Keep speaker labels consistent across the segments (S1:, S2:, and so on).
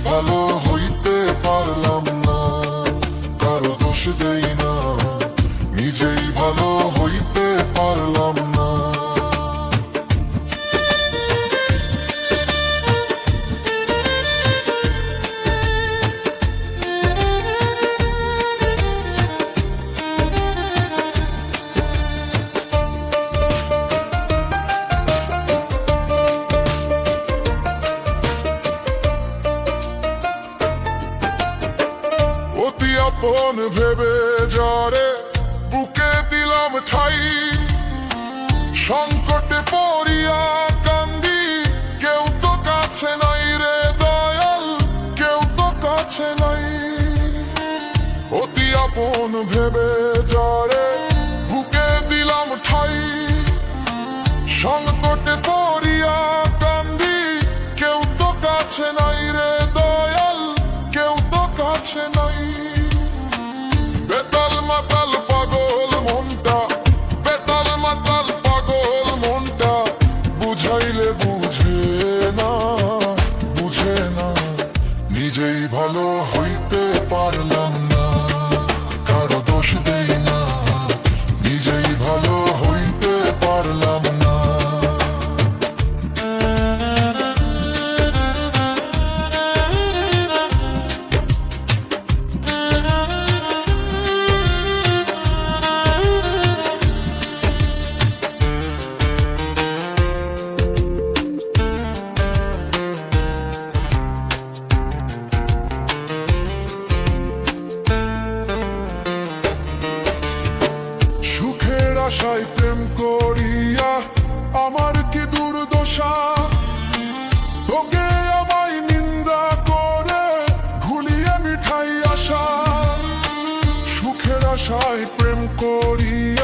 S1: ভালো হইতে আপন ভেবে যারে বুকে দিলাম ঠাই। সংকটে পড়িয়া কান্দি, কেউ তো কাছে নাই রে দয়াল, কেউ তো কাছে নাই। অতি আপন ভেবে যারে বুকে দিলাম ঠাই। সংকটে পড়িয়া কান্দি, কেউ তো কাছে নাই রে দয়াল, কেউ তো কাছে নাই। বেতাল মাতাল পাগল বুঝাইলে বুঝে না বুঝে না। নিজেই ভালো হইতে পারলাম আশায় প্রেম করিয়া আমার কি দুর্দশা? তোকে আমায় নিন্দা করে ভুলিয়ে মিঠাই আশা। সুখের আশায় প্রেম করিয়া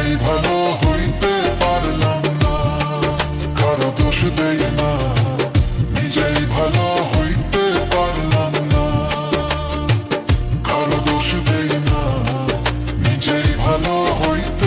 S1: Hello.